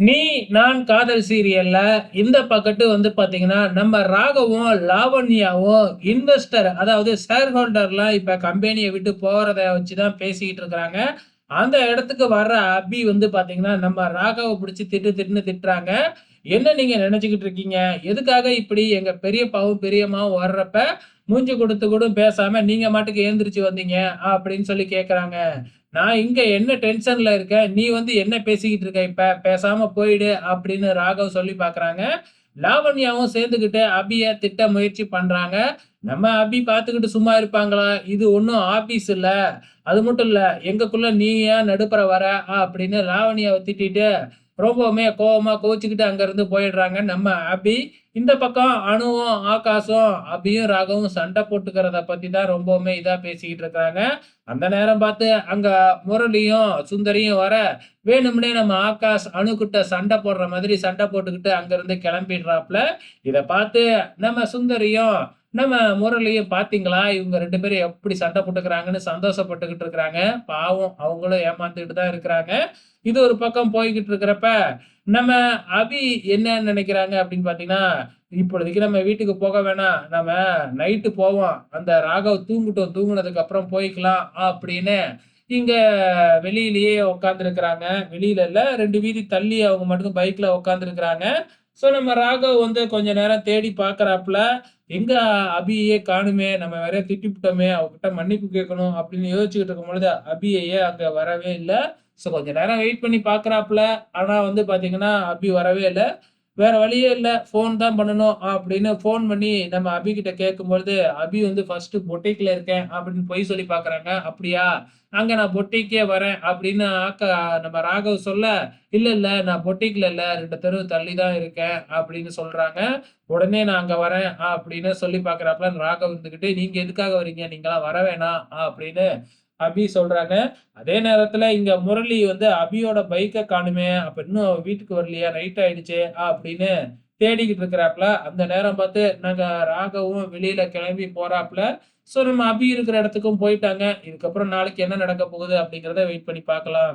நீ நான் காதல் சீரியல்ல இந்த பக்கத்து வந்து பாத்தீங்கன்னா நம்ம ராகவும் லாவண்யாவும் இன்வெஸ்டர் அதாவது ஷேர் ஹோல்டர்லாம் இப்ப கம்பெனியை விட்டு போறத வச்சுதான் பேசிக்கிட்டு இருக்கிறாங்க. அந்த இடத்துக்கு வர்ற அபி வந்து பாத்தீங்கன்னா நம்ம ராகவை பிடிச்சி திட்டு திட்டுன்னு திட்டுறாங்க. என்ன நீங்க நினைச்சுக்கிட்டு இருக்கீங்க? எதுக்காக இப்படி எங்க பெரியப்பாவும் பெரியம்மாவும் வர்றப்ப மூஞ்சி கொடுத்து கூட பேசாம நீங்க மாட்டுக்கு ஏந்திரிச்சு வந்தீங்க? அப்படின்னு சொல்லி கேக்குறாங்க. நான் இங்க என்ன டென்ஷன்ல இருக்கேன் நீ வந்து என்ன பேசிக்கிட்டு இருக்க? இப்ப பேசாம போயிடு அப்படின்னு ராகவ் சொல்லி பாக்குறாங்க. லாவண்யாவும் சேர்ந்துக்கிட்டு அபிய திட்ட முயற்சி பண்றாங்க. நம்ம அபி பார்த்துக்கிட்டு சும்மா இருப்பாங்களா? இது ஒன்றும் ஆபீஸ் இல்ல. அது மட்டும் இல்ல எங்கக்குள்ள நீ ஏன் நடுப்புற வர? அப்படின்னு லாவண்யாவை திட்டிட்டு ரொம்பவுமே கோவமாக கோச்சுக்கிட்டு அங்கேருந்து போயிடுறாங்க. நம்ம அபி இந்த பக்கம் அணுவும் ஆகாசம் அபியும் ராகவும் சண்டை போட்டுக்கிறத பற்றி தான் ரொம்பவுமே இதாக பேசிக்கிட்டு இருக்கிறாங்க. அந்த நேரம் பார்த்து அங்கே முரளியும் சுந்தரியும் வர வேணும்னே நம்ம ஆகாஷ் அணுக்கிட்ட சண்டை போடுற மாதிரி சண்டை போட்டுக்கிட்டு அங்கேருந்து கிளம்பிடுறாப்புல இதை பார்த்து நம்ம சுந்தரியும் நம்ம முரளியும் பார்த்தீங்களா இவங்க ரெண்டு பேரும் எப்படி சண்டை போட்டுக்கிறாங்கன்னு சந்தோஷப்பட்டுக்கிட்டு இருக்கிறாங்க. பாவம் அவங்களும் ஏமாந்துக்கிட்டு தான் இருக்கிறாங்க. இது ஒரு பக்கம் போய்கிட்டு இருக்கிறப்ப நம்ம அபி என்ன நினைக்கிறாங்க அப்படின்னு பார்த்தீங்கன்னா இப்பொழுதைக்கு நம்ம வீட்டுக்கு போக வேணாம். நம்ம நைட்டு போவோம். அந்த ராகவ் தூங்கிட்டோம் தூங்கினதுக்கு அப்புறம் போய்க்கலாம் அப்படின்னு இங்க வெளியிலேயே உட்காந்துருக்கிறாங்க வெளியில இல்ல ரெண்டு வீதி தள்ளி அவங்க மட்டும் பைக்ல உட்காந்துருக்கிறாங்க ஸோ நம்ம ராகவ் வந்து கொஞ்ச நேரம் தேடி பார்க்கறாப்புல எங்க அபியே காணுமே நம்ம வேற திட்டிவிட்டோமே அவகிட்ட மன்னிப்பு கேட்கணும் அப்படின்னு யோசிச்சுக்கிட்டு இருக்கும் பொழுது அபியையே அங்க வரவே இல்லை. ஸோ கொஞ்ச நேரம் வெயிட் பண்ணி பார்க்குறாப்புல. ஆனா வந்து பாத்தீங்கன்னா அபி வரவே இல்லை. வேற வழியே இல்லை ஃபோன் தான் பண்ணணும் அப்படின்னு ஃபோன் பண்ணி நம்ம அபி கிட்ட கேட்கும்பொழுது அபி வந்து ஃபர்ஸ்ட் பொட்டிக்ல இருக்கேன் அப்படின்னு பொய் சொல்லி பாக்குறாங்க. அப்படியா? அங்க நான் பொட்டிக்கே வரேன் அப்படின்னு ஆக்கா நம்ம ராகவ் சொல்ல இல்ல இல்ல நான் பொட்டிக்ல இல்ல ரெண்டு தெரு தள்ளி தான் இருக்கேன் அப்படின்னு சொல்றாங்க. உடனே நான் அங்க வரேன் அப்படின்னு சொல்லி பாக்குறாப்புல ராகவ் இருந்துகிட்டு நீங்க எதுக்காக வரீங்க? நீங்களாம் வர வேணாம் அப்படின்னு அபி சொல்றாங்க அதே நேரத்துல இங்க முரளி வந்து அபியோட பைக்கை காணுமே அப்ப இன்னும் வீட்டுக்கு வரலையா நைட் ஆயிடுச்சு அப்படின்னு தேடிக்கிட்டு இருக்கிறாப்புல அந்த நேரம் பார்த்து நாங்க ராகவும் வெளியில கிளம்பி போறாப்புல ஸோ நம்ம அபி இருக்கிற இடத்துக்கும் போயிட்டாங்க இதுக்கப்புறம் நாளைக்கு என்ன நடக்க போகுது அப்படிங்கிறத வெயிட் பண்ணி பார்க்கலாம்.